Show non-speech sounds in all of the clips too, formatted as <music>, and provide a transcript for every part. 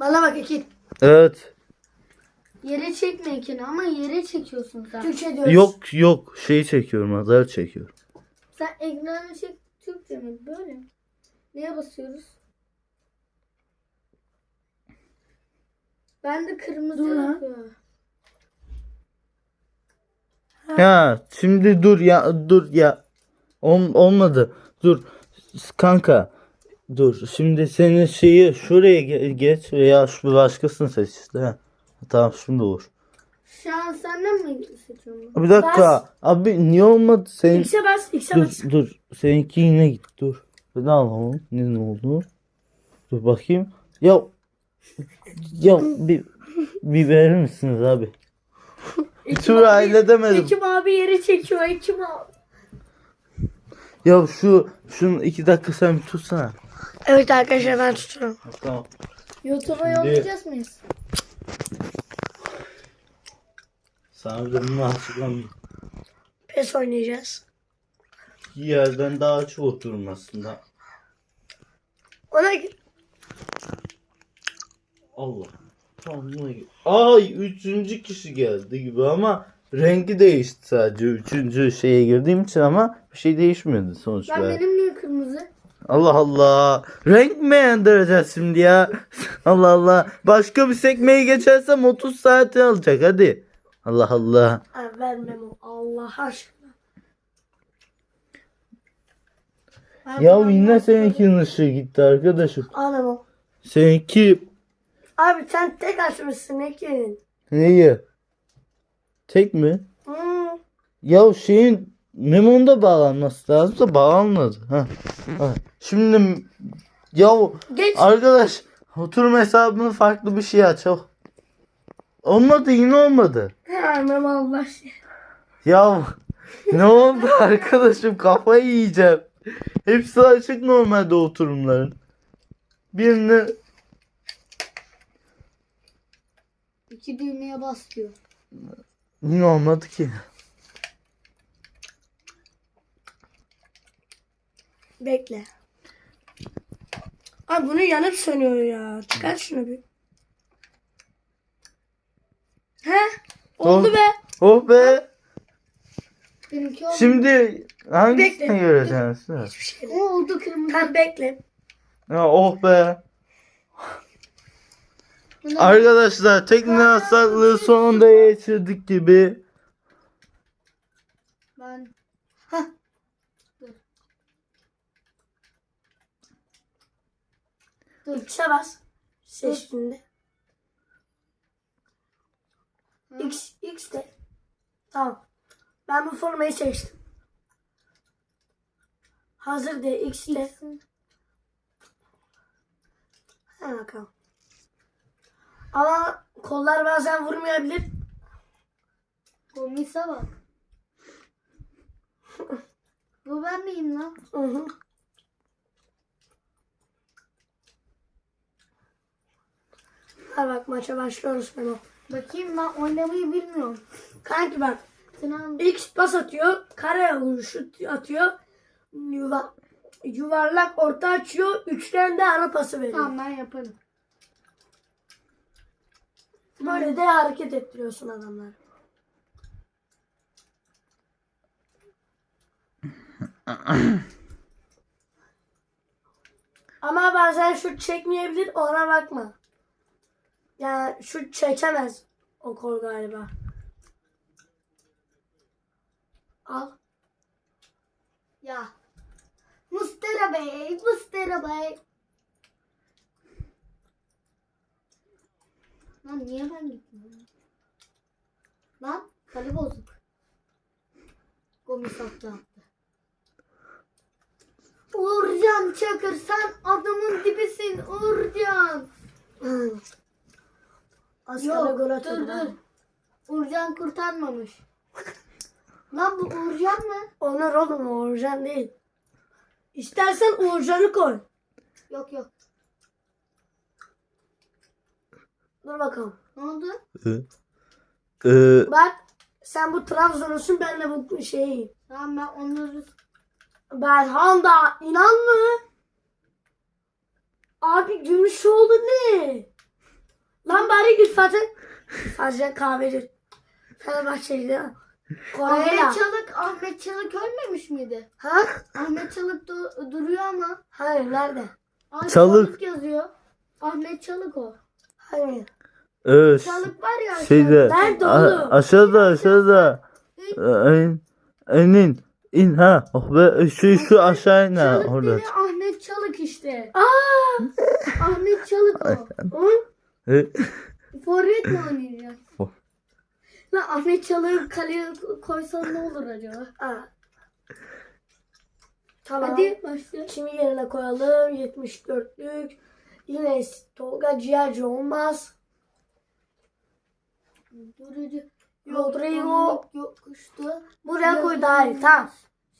Bana bak Ekin. Evet. Yere çekme ikini ama yere çekiyorsun sen. Türkçe diyoruz. Yok yok şeyi çekiyorum azar çekiyorum. Sen ekranı çek Türkçe mi? Böyle mi? Neye basıyoruz? Ben de kırmızı Dur lan. Ya şimdi dur ya dur ya. Ol- olmadı. Dur. Kanka. Dur. Şimdi senin şeyi şuraya ge- geç veya şu başkasını seç işte. Tamam şimdi olur. Şu an senden mi seçiyorum? Bir dakika. Abi niye olmadı? Senin X'e bas. X'e dur bas. dur. Seninki yine git dur. Daha alalım. Ne ne oldu? Dur bakayım. Ya ya bir bir verir misiniz abi? <laughs> Bir Ekim tur abi- aile demedim. Ekim abi yere çekiyor. Ekim abi. Ya şu şunu iki dakika sen bir tutsana. Evet arkadaşlar ben tutuyorum. Tamam. YouTube'a yollayacağız mıyız? Sana bir açıklayayım. PES oynayacağız. Bir yerden daha çok oturum aslında. Ona Allah. Allah. Ay üçüncü kişi geldi gibi ama rengi değişti sadece üçüncü şeye girdiğim için ama bir şey değişmedi sonuç Ben olarak. Allah Allah. Renk mi beğendireceğiz şimdi ya? Allah Allah. Başka bir sekmeyi geçersem 30 saati alacak hadi. Allah Allah. Abi vermem. Allah aşkına. Ben Ya bundan yine seninkinin ışığı gitti arkadaşım. Anam. Seninki Abi sen tek açmışsın Ekin. neyi? Tek mi? Hmm. Ya şeyin Memon'da bağlanması lazım da bağlanmadı. Ha. ha. Şimdi ya Geç. arkadaş oturum hesabını farklı bir şey aç. Oh. Olmadı yine olmadı. Vermem Allah. Ya ne oldu <laughs> arkadaşım kafayı yiyeceğim. Hepsi açık normalde oturumların. Birini İki düğmeye bas diyor. yine olmadı ki. Bekle. Abi bunu yanıp sönüyor ya. Çıkar şunu bir. He? Oldu Oh. be. Oh be. Benimki oldu. Şimdi hangisini Bekle. göreceksiniz? Hiçbir şey O oldu kırmızı. Tamam bekle. Ya oh be. Bunu- Arkadaşlar tekne hasarlığı sonunda geçirdik gibi. Ben X'e bas. Seçtiğinde. X, X de. Tamam. Ben bu formayı seçtim. Hazır de X ile. Hadi bakalım. Ama kollar bazen vurmayabilir. Komisa bak. <laughs> Bu ben miyim lan? Hı hı. Hadi bak maça başlıyoruz Memo. Bakayım ben oynamayı bilmiyorum. Kanki bak. Sinan X pas atıyor. Kare vuruşu atıyor. Yuva, yuvarlak orta açıyor. Üçgen de ara pası veriyor. tamam ben yaparım. Böyle de hareket ettiriyorsun adamları. Ama bazen şut çekmeyebilir ona bakma. Yani şut çekemez o kol galiba. Al. Ya. Mustera Bey, Mustera Bey. Lan niye ben gitmiyorum? Lan kale bozuk. Gomis attı attı. Uğurcan Çakır sen adamın dibisin Uğurcan. Askara gol Yok dur atıyordu. dur. Uğurcan kurtarmamış. Lan bu Uğurcan mı? Onur oğlum Uğurcan değil. İstersen Uğurcan'ı koy. Yok yok. Dur bakalım. Ne oldu? Ee, Bak sen bu Trabzon'usun ben de bu şeyi. Tamam ben onları Ben Handa inan mı? Abi Gümüşoğlu ne? İrfat'ı. İrfat'ı kahveci. Fenerbahçe'ydi ha. Kore'yle. Ahmet Çalık, Ahmet Çalık ölmemiş miydi? Ha? Ahmet Çalık du- duruyor ama. Hayır nerede? Ay, Çalık. yazıyor. Ahmet Çalık o. Hayır. Evet. Çalık var ya. Şeyde. Nerede a- oğlum? aşağıda aşağıda. En, enin. in ha. Oh be şu şu aşağı in ha Çalık orada. Ahmet Çalık işte. Aa! Ahmet Çalık o. Hı? <laughs> Forvet mi oynayacak? For- Lan Ahmet Çalık'ı kaleye koysan ne olur acaba? Aa. Tamam. Hadi başla. Kimi yerine koyalım? 74'lük. Yine Tolga Ciğerci olmaz. Durucu. Rodrigo. Yokuştu. Buraya koy daha iyi. Tamam.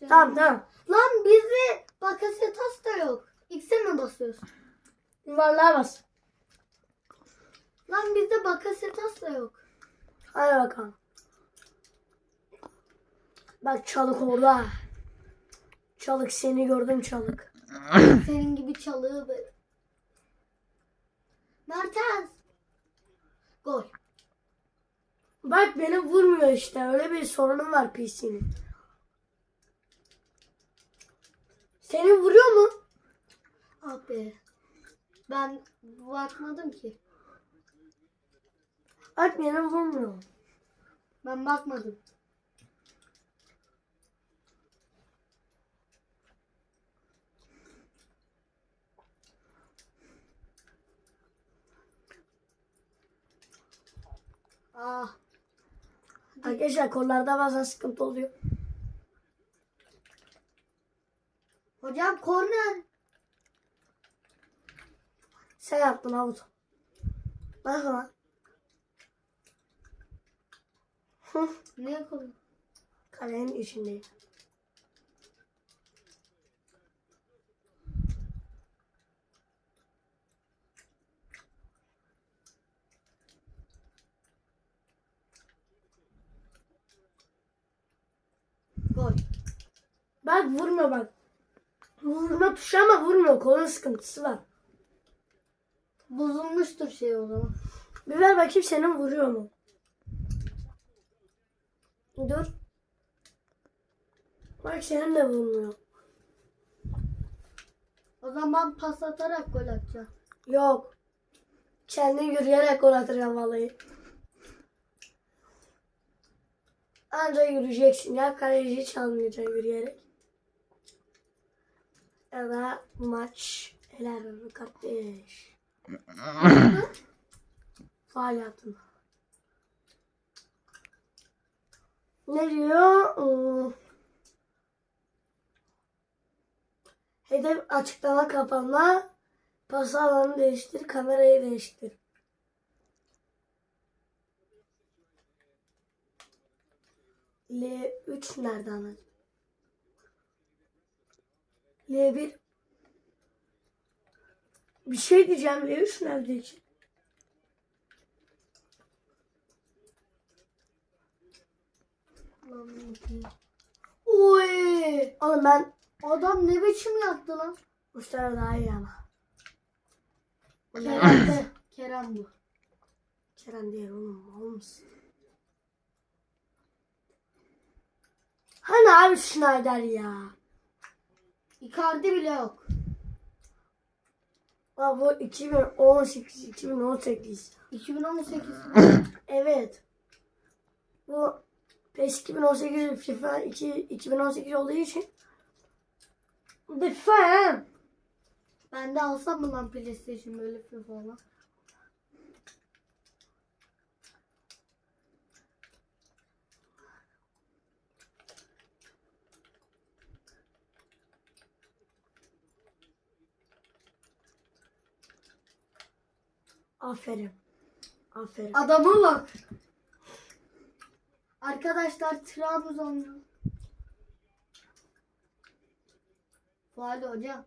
Tamam tamam. Lan bizde Bakasetas da yok. X'e mi basıyoruz? Yuvarlığa bas. Lan bizde Bakasetas da yok. Hadi bakalım. Bak çalık orada. Çalık seni gördüm çalık. <clears throat> Senin gibi çalığı be. Mertens. Gol. Bak beni vurmuyor işte. Öyle bir sorunum var PC'nin. Seni vuruyor mu? Ah be. Ben bakmadım ki. Beni vurmuyor. Ben bakmadım. Ah. Arkadaşlar kollarda bazen sıkıntı oluyor. Hocam korner. Sen yaptın Avut. Bak lan. Hı, Ne yapalım? Kalenin içindeyim. Gol. Bak vurmuyor bak. Vurma tuşu ama vurmuyor. Kolun sıkıntısı var. Bozulmuştur şey o zaman. Bir ver bakayım senin vuruyor mu? Dur. Bak senin de vurmuyor. O zaman pas atarak gol atacağım. Yok. Kendin yürüyerek gol atacaksın vallahi. Anca yürüyeceksin ya. Kaleci çalmayacaksın yürüyerek. Ya da maç helal olsun kardeş. <laughs> Faal yaptın. Ne diyor? Hmm. Hedef açıklama kapanma. Pas alanı değiştir. Kamerayı değiştir. L3 nerede anladın? L1 Bir şey diyeceğim. L3 nerede için? Lan bakayım. Oy! Oğlum ben Adam ne biçim yaptı lan? sefer daha iyi ama. Kerem de. Kerem bu. Kerem değil oğlum. Olmuş. Hani abi Schneider ya? Icardi bile yok. Aa, bu 2018 2018. 2018. Evet. Bu PES 2018 FIFA 2 2018 olduğu için bu da FIFA ben de alsam mı lan PlayStation böyle bir falan? Aferin. Aferin. Adama bak. Arkadaşlar Trabzonlu. Fuali hocam.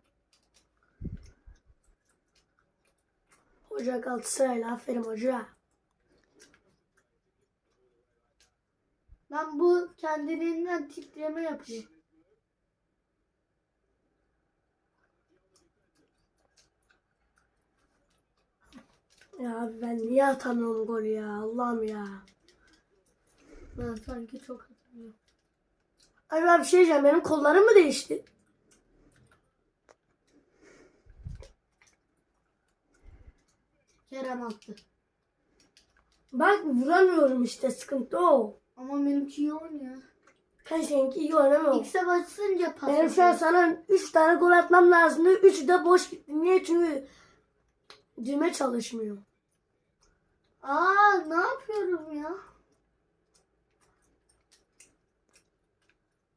Hoca Galatasaraylı aferin hoca. Lan bu kendiliğinden titreme yapıyor. Ya abi ben niye atamıyorum golü ya Allah'ım ya. Ben sanki çok hatırlıyorum. Abi ben bir şey diyeceğim benim kollarım mı değişti? Kerem attı. Bak vuramıyorum işte sıkıntı o. Ama benimki iyi oynuyor. Ben seninki iyi oynamıyorum. X'e basınca pas Benim şu an sana 3 tane gol atmam lazımdı. 3 de boş gitti. Niye? Çünkü düğme çalışmıyor. Aa ne yapıyorum ya?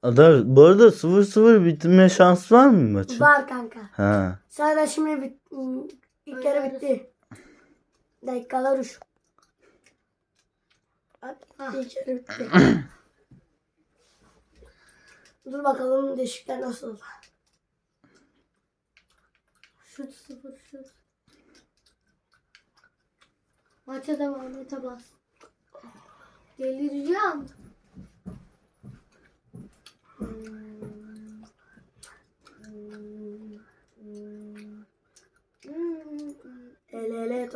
Adar, bu arada 0-0 bitme şansı var mı maçın? Var kanka. Ha. Zaten şimdi bit, ilk yarı bitti. Dakikalar uç. Hah. ilk yarı bitti. <clears throat> Dur bakalım değişikler nasıl. Şut sıfır şut. Maça devam ete bas. Delireceğim.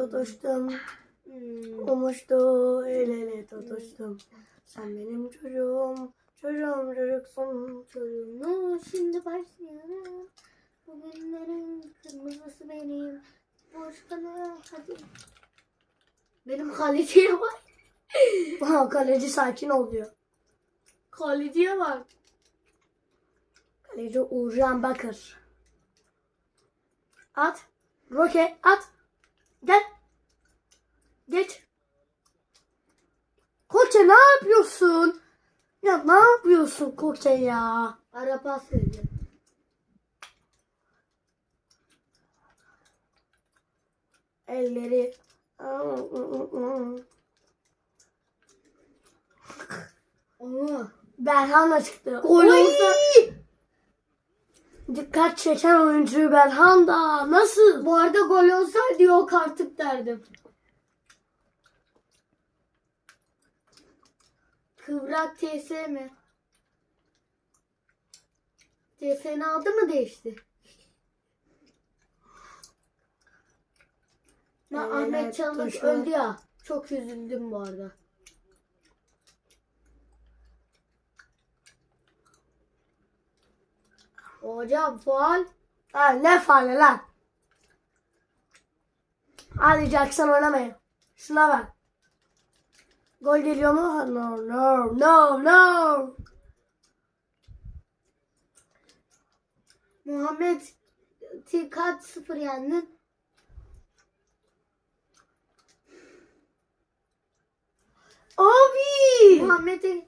Tutuştum. Hmm. Olmuştu el ele tutuştum. Sen benim çocuğum. Çocuğum çocuksun. Çocuğunu şimdi başlıyorum. Bugünlerin kırmızısı benim. Boş hadi. Benim kaleciye bak. Ha, kaleci sakin ol diyor. Kaleciye bak. Kaleci Uğurcan Bakır. At. Roke at. Gel. Geç. Koçe ne yapıyorsun? Ya ne yapıyorsun Koçe ya? Ara pas verdi. Elleri. Ama Belhanda çıktı. Gol olsa- Dikkat çeken oyuncu Belhanda. Nasıl? bu arada gol olsaydı yok artık derdim. Kıvrak TS mi? TS'nin adı mı değişti? <laughs> Ben Evet, Ahmet Çalık öldü ya. Çok üzüldüm bu arada. Hocam faal. Ha, ne faali lan? Hadi Jackson oynamayın. Şuna bak. Gol geliyor mu? No, no, no, no. Muhammed kaç sıfır yendin? Abi! Muhammed'e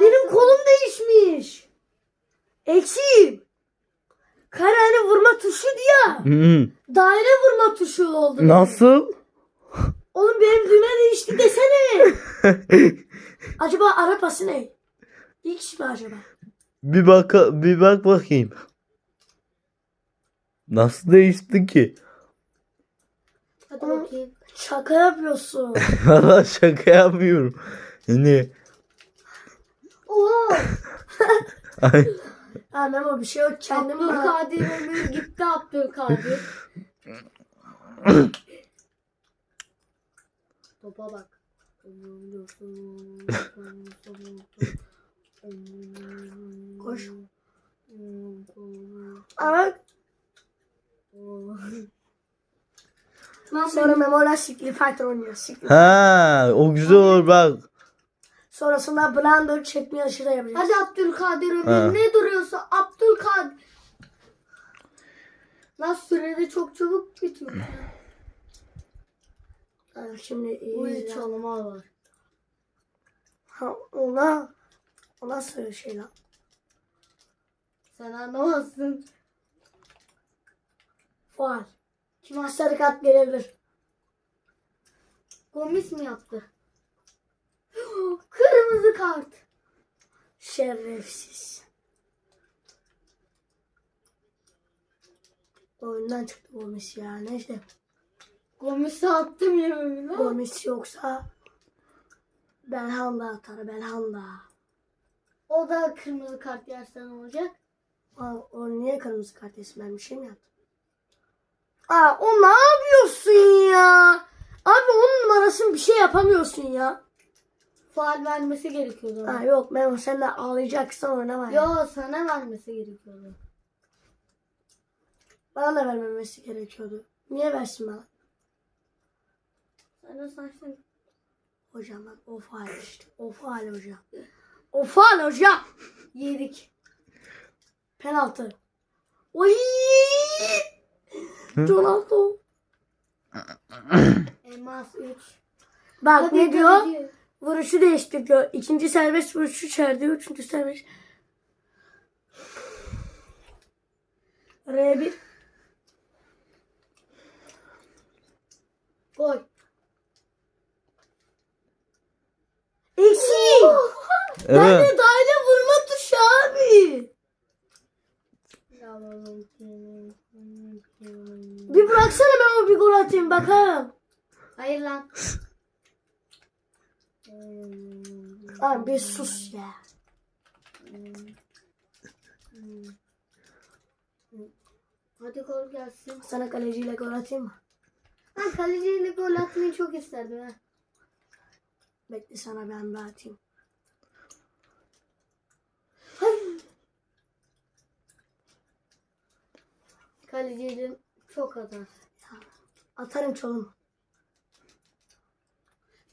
Benim kolum değişmiş. Eksiğim. Kare hani vurma tuşu ya. Hmm. Daire vurma tuşu oldu. Nasıl? Oğlum benim düğme değişti desene. <laughs> <laughs> acaba ara pası ne? X mi acaba? bir bak bir bak bakayım. Nasıl değişti ki? Hadi bakayım. Şaka yapıyorsun. <laughs> Valla şaka yapmıyorum. Yani Oo! <laughs> ay, ha Memo bir şey yok. Kendim. Abdülkadir Ömür gitti Abdülkadir. Topa bak. Koş. Ama sonra Memo'la Sikli Fighter oynuyor. Sikli. ha o güzel olur bak. Sonrasında Blender çekme yarışı da yapacağız. Hadi Abdülkadir Ömür Ha. ne duruyorsun? Abdülkadir. Lan sürede çok çabuk bitiyor. Ha, şimdi iyi. Çalma var. Ha, ona o nasıl şey lan? Sen anlamazsın. Faal. Kime sarı kart gelebilir? Gomis mi yaptı? <gasps> Kırmızı kart. Şerefsiz. Oyundan çıktı Gomis ya. Neyse. Gomis'i attım yemeğine. Gomis yoksa Belhanda atar Belhanda. O da kırmızı kart yersen olacak. Aa, o niye kırmızı kart yesin? Ben bir şey mi yaptım? Aa, o ne yapıyorsun ya? Abi onun numarasını bir şey yapamıyorsun ya. Faal vermesi gerekiyordu. ona. Ha, yok Memo sen de ağlayacaksan oynama. ya. Yo sana vermesi gerekiyordu. Bana da vermemesi gerekiyordu. Niye versin bana? Sana saçın. Hocam bak o faal işte. O faal hocam. O faal hocam. Yedik. Penaltı. Oy! Ronaldo. <laughs> Elmas 3. Bak ne diyor? Vuruşu değiştiriyor. İkinci serbest vuruşu içeride. Üçüncü serbest. R1. Gol. Ben Evet. de daire vurma tuşu abi. Bir bıraksana ben o bir gol atayım bakalım. Hayır lan. Abi bir sus ya. Hadi gol gelsin. Sana kaleciyle gol atayım mı? Ben kaleciyle gol atmayı çok isterdim ha. Bekle sana ben bir atayım. Kaleciyle çok atar. Atarım çolum.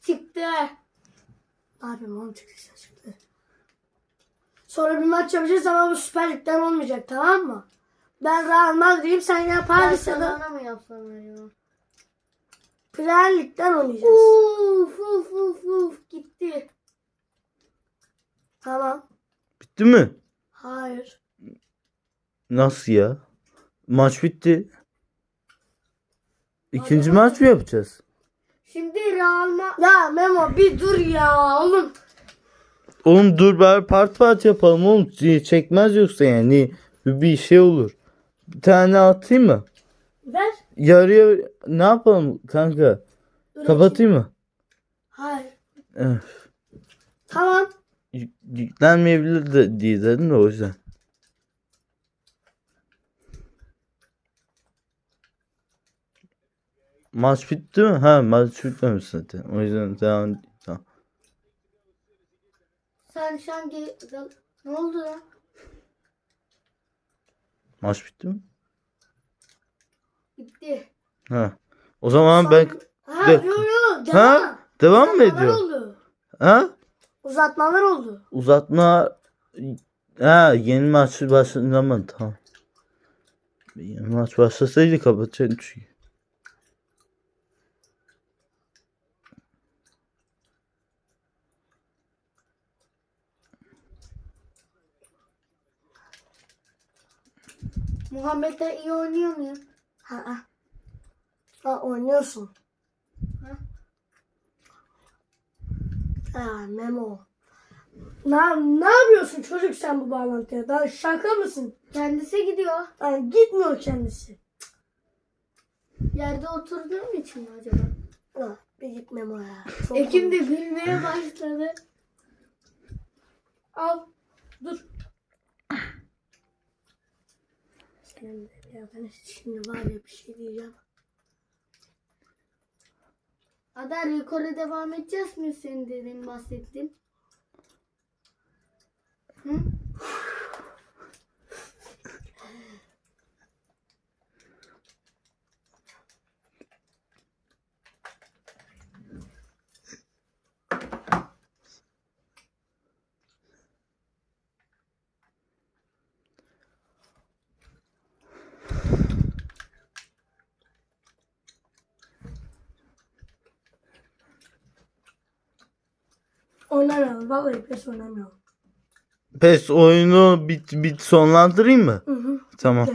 Çıktı. Ne yapayım oğlum çıktıysa çıktı. Sonra bir maç yapacağız ama bu Süper Lig'den olmayacak tamam mı? Ben Real Madrid'im sen ya Paris ya da Barcelona mı yapsam acaba? Premier Lig'den oynayacağız. Uf uf uf uf gitti. Tamam. Bitti mi? Hayır. Nasıl ya? Maç bitti. İkinci maç mı yapacağız? Şimdi Real Ma Ya Memo bir dur ya oğlum. Oğlum dur bari part part yapalım oğlum. Çekmez yoksa yani. Bir, bir şey olur. Bir tane atayım mı? Ver. Yarıya ne yapalım kanka? Dur Kapatayım mı? Hayır. Öf. Tamam. Yük- Yüklenmeyebilir de diye dedim de o yüzden. Maç bitti mi? Ha maç bitmemiş zaten. O yüzden devam. Tamam. sen şu an ge- gal- ne oldu lan? Maç bitti mi? Bitti. Ha. O zaman ben Ha Dur. yo yo. Devam. ha devam mı ediyor? oldu. Ha? Uzatmalar oldu. Uzatma ha yeni maç başlamadı tamam. Yeni maç başlasaydı kapatacaktım çünkü. Muhammed de iyi oynuyor mu ya? Ha, ha. Ha oynuyorsun. Ha Memo. Ne, ne yapıyorsun çocuk sen bu bağlantıya? Daha şaka mısın? Kendisi gidiyor. Yani gitmiyor kendisi. Yerde oturduğum için mi acaba? Ha, bir git Memo ya. Çok Ekim de gülmeye başladı. Al. Dur. Senin de ya ben şimdi var ya bir şey diyeceğim. Ada rekora devam edeceğiz mi senin dediğin bahsettin? Hı? Oynamıyorum. Vallahi pes oynamıyorum. PES oyunu bit bit sonlandırayım mı? Hı hı. Tamam. Gel.